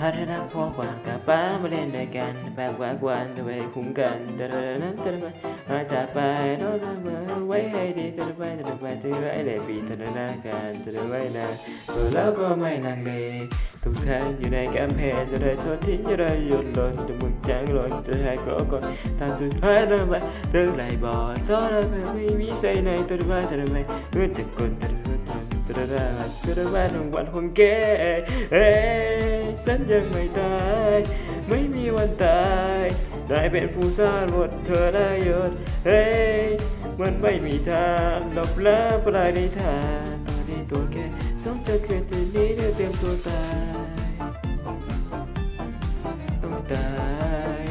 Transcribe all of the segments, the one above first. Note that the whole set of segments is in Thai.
หาเธอรักพอขวางกับป้ามาเล่นด้วยกันแบกวากวนจะไปคุ้มกันแต่เธอนั้นเธอไปมาจากไปเราทำมาไว้ให้ดีเธอไปเธอไปเธอไว้เลยปีเธอหน้ากันเธอไว้นะตัวแล้วก็ไม่ลังเลทุกท่านอยู่ในกำแพงจะได้ทอดทิ้งจะได้หยุดลนจะมึงจางลนจะให้ก็ก่อนทางสุดท้ายเธอไปเธอไหลบ่อตอนเราไม่มีใส่ในตัวไปเธอไปเมื่อจะกลเธอตระดาตระดาของวันของแกเอ้ ฉันยังไม่ตาย ไม่มีวันตาย ได้เป็นผู้สร้างบทเธอได้ยศเฮ้ยมันไม่มีทางหลบล้าปลายในทางตอนนี้ตัวแกสองจะเกิดทีนี้เธอเตรียมตัวตายต้องตาย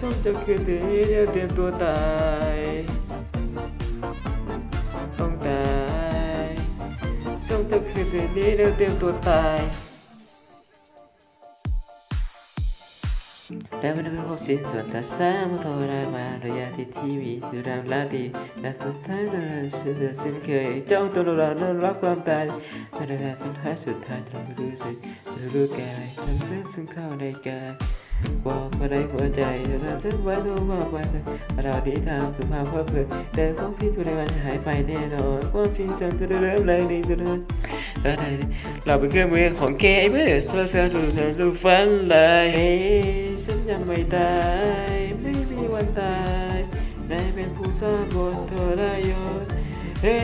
สองจะคืนนี้เธอเตรียมตัวตายต้องตายสองจะคืนนี้เธอเตรียมตัวตาย แล้วมันไม่พบสิ้นส่วนตัดสามโทรได้มาระยะที่ทีวีดูรามลาดีและสุดท้ายเราเสียสิ้นเคยจ้องตัวเราเริ่มรับความตายแต่ระยะสุดท้ายสุดท้ายเราไม่รู้สึกเรารู้กายทั้งซึ่งซึ่งเข้าในกายบอกมาได้หัวใจเราซึ่งไว้ตัวมากไปเราดีทางสุภาพเพื่อเพื่อแต่ความผิดในวันหายไปแน่นอนความจริงจังจะเริ่มเลยดีจะเริ่มอะไร เราเป็นเครื่องมือของแกไอ้เมื่อเราเสียดูเธอดูฝันเลยฉันยังไม่ตายไม่มีวันตายได้เป็นผู้สร้างบทเธอได้ยศเฮ้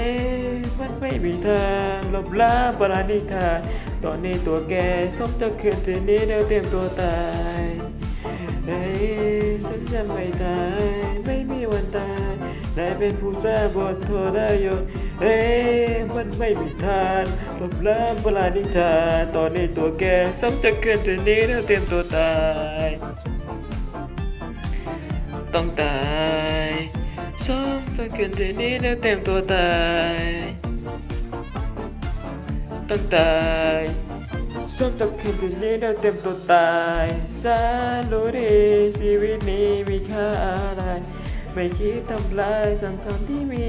ยมันไม่มีทางลบล้างปราณิธานตอนนี้ตัวแกสมจะคืนทีนี้เดี๋ยวเตรียมตัวตายเฮ้ยฉันยังไม่ตาย นายเป็นผู้สร้างบทเธอได้ยศเฮ้มันไม่มีทางหลบล้าปราณิธานตอนนี้ตัวแกสมจะคืนทีนี้เดี๋ยวเตรียมตัวตาย ต้องตายสองสักคืนทีนี้แล้วเต็มตัวตายต้องตายสองสักคืนทีนี้แล้วเต็มตัวตายฉันรู้ดีชีวิตนี้มีค่าอะไร ไม่คิดทำลายสังคมที่มี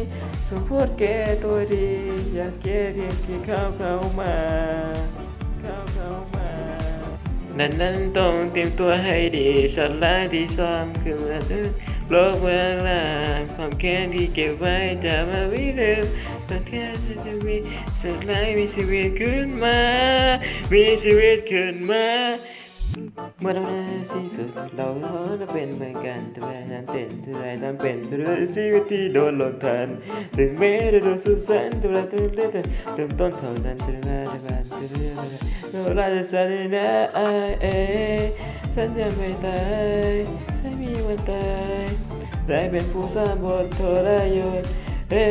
สมพูดแก่ตัวดี อยากแก้เพียงแค่เข้าเข้ามาเข้าเข้ามา นั้นนั้นต้องเตรียมตัวให้ดีฉันลายที่ซ้อมคือเมื่อเดินโลกเมืองลางความแค้นที่เก็บไว้จะมาวิลืมตอนแค่จะมีสักลายมีชีวิตขึ้นมา มีชีวิตขึ้นมา เมื่อเราได้สิ้นสุดเราจะเป็นเหมือนกันแต่แม้ฉันเป็นเท่าไรทำเป็นเท่าไรชีวิตที่โดนลงทันถึงแม้จะโดนสุดแสนแต่เราต้องเล่นเริ่มต้นเท่านั้นแต่ว่าแต่ว่าแต่ว่าแต่ว่าเราจะสันนิษฐานเอ้ฉันยังไม่ตายฉันมีวันตายได้เป็นผู้สร้างบทโทรยศเอ้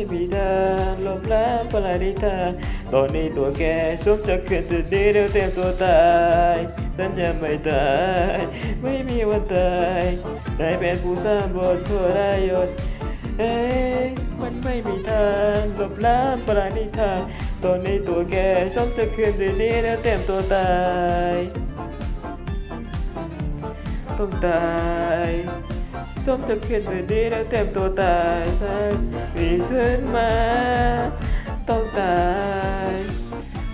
มันไม่มีทางลบล้างปลาดิทางตอนนี้ตัวแกสมจะขึ้นตัวดีเดียวเต็มตัวตาย ฉันยังไม่ตาย ไม่มีวันตายได้เป็นผู้สร้างบทโทรยศเอ้ยมันไม่มีทางลบล้างปราณิธานตอนนี้ตัวแกชอบจะคืนเดี๋ยวนี้แล้วเต็มตัวตาย ต้องตายส้มจะคืนเดี๋ยวนี้แล้วเต็มตัวตายฉันมีฉันมาต้องตาย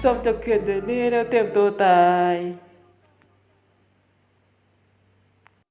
ส้มจะคืนเดี๋ยวนี้แล้วเต็มตัวตาย